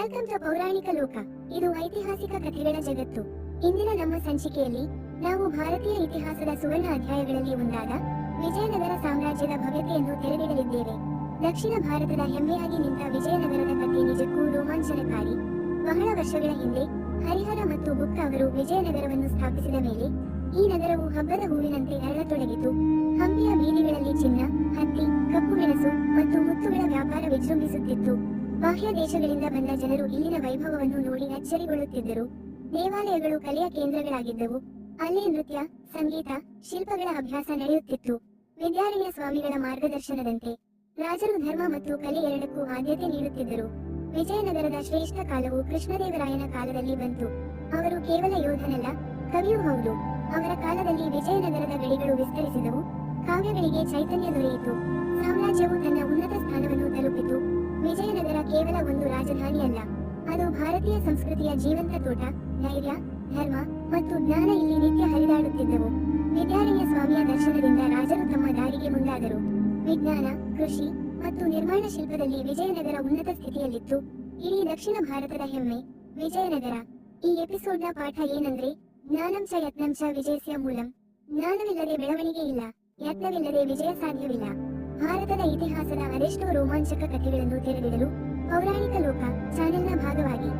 Welcome to ಪೌರಾಣಿಕ ಲೋಕ. ಇದು ಐತಿಹಾಸಿಕ ಕಥೆಗಳ ಜಗತ್ತು. ಇಂದಿನ ನಮ್ಮ ಸಂಚಿಕೆಯಲ್ಲಿ ನಾವು ಭಾರತೀಯ ಇತಿಹಾಸದ ಸುವರ್ಣ ಅಧ್ಯಾಯಗಳಲ್ಲಿ ಒಂದಾದ ವಿಜಯನಗರ ಸಾಮ್ರಾಜ್ಯದ ಭವ್ಯತೆಯನ್ನು ತೆರೆದಿಡಲಿದ್ದೇವೆ. ದಕ್ಷಿಣ ಭಾರತದ ಹೆಮ್ಮೆಯಾಗಿ ನಿಂತ ವಿಜಯನಗರದ ಕಥೆ ನಿಜಕ್ಕೂ ರೋಮಾಂಚನಕಾರಿ. ಬಹಳ ವರ್ಷಗಳ ಹಿಂದೆ ಹರಿಹರ ಮತ್ತು ಗುಪ್ತ ಅವರು ವಿಜಯನಗರವನ್ನು ಸ್ಥಾಪಿಸಿದ ಮೇಲೆ ಈ ನಗರವು ಹಬ್ಬದ ಹೂವಿನಂತೆ ಅರಳತೊಡಗಿತು. ಹಂಪಿಯ ಬೀದಿಗಳಲ್ಲಿ ಚಿನ್ನ, ಹತ್ತಿ, ಕಪ್ಪು ಮೆಣಸು ಮತ್ತು ಮುತ್ತುಗಳ ವ್ಯಾಪಾರ ವಿಜೃಂಭಿಸುತ್ತಿತ್ತು. ಬಾಹ್ಯ ದೇಶಗಳಿಂದ ಬಂದ ಜನರು ಇಲ್ಲಿನ ವೈಭವವನ್ನು ನೋಡಿ ಅಚ್ಚರಿಗೊಳ್ಳುತ್ತಿದ್ದರು ದೇವಾಲಯಗಳು ಕಲೆಯ ಕೇಂದ್ರಗಳಾಗಿದ್ದವು. ಅಲ್ಲಿ ನೃತ್ಯ, ಸಂಗೀತ, ಶಿಲ್ಪಗಳ ಅಭ್ಯಾಸ ನಡೆಯುತ್ತಿತ್ತು. ವಿದ್ಯಾರಣ್ಯ ಸ್ವಾಮಿಗಳ ಮಾರ್ಗದರ್ಶನದಂತೆ ರಾಜರು ಧರ್ಮ ಮತ್ತು ಕಲೆ ಎರಡಕ್ಕೂ ಆದ್ಯತೆ ನೀಡುತ್ತಿದ್ದರು. ವಿಜಯನಗರದ ಶ್ರೇಷ್ಠ ಕಾಲವು ಕೃಷ್ಣದೇವರಾಯನ ಕಾಲದಲ್ಲಿ ಬಂತು. ಅವರು ಕೇವಲ ಯೋಧನಲ್ಲ, ಕವಿಯೂ ಹೌದು. ಅವರ ಕಾಲದಲ್ಲಿ ವಿಜಯನಗರದ ಗಡಿಗಳು ವಿಸ್ತರಿಸಿದವು. ಕಾವ್ಯಗಳಿಗೆ ಚೈತನ್ಯ ದೊರೆಯಿತು. ಸಾಮ್ರಾಜ್ಯವು ತನ್ನ ಉನ್ನತ ಸ್ಥಾನವನ್ನು ತಲುಪಿತು. ರಾಜಧಾನಿಯಲ್ಲ. ಅದು ಭಾರತೀಯ ಸಂಸ್ಕೃತಿಯ ಜೀವಂತ ತೋಟ, ಧೈರ್ಯ, ಧರ್ಮ ಮತ್ತು ಜ್ಞಾನ ಇಲ್ಲಿ ನಿತ್ಯ ಹರಿದಾಡುತ್ತಿದ್ದವು. ವಿದ್ಯಾರಣ್ಯ ಸ್ವಾಮಿಯ ದರ್ಶನದಿಂದ ರಾಜರು ತಮ್ಮ ದಾರಿಗೆ ಮುಂದಾದರು. ವಿಜ್ಞಾನ, ಕೃಷಿ ಮತ್ತು ನಿರ್ಮಾಣ ಶಿಲ್ಪದಲ್ಲಿ ವಿಜಯನಗರ ಉನ್ನತ ಸ್ಥಿತಿಯಲ್ಲಿತ್ತು. ಇಡೀ ದಕ್ಷಿಣ ಭಾರತದ ಹೆಮ್ಮೆ, ವಿಜಯನಗರ. ಈ ಎಪಿಸೋಡ್ನ ಪಾಠ ಏನಂದ್ರೆ ಜ್ಞಾನಂಶ ಯತ್ನಂಶ ವಿಜಯಸ್ಯ ಮೂಲಂ. ಜ್ಞಾನವಿಲ್ಲದೆ ಬೆಳವಣಿಗೆ ಇಲ್ಲ, ಯತ್ನವಿಲ್ಲದೆ ವಿಜಯ ಸಾಧ್ಯವಿಲ್ಲ. ಭಾರತದ ಇತಿಹಾಸದ ಅದೆಷ್ಟೋ ರೋಮಾಂಚಕ ಕಥೆಗಳನ್ನು ತೆರೆದಿಡಲು ಪೌರಾಣಿಕ ಲೋಕ ಚಾನೆಲ್ನ ಭಾಗವಾಗಿ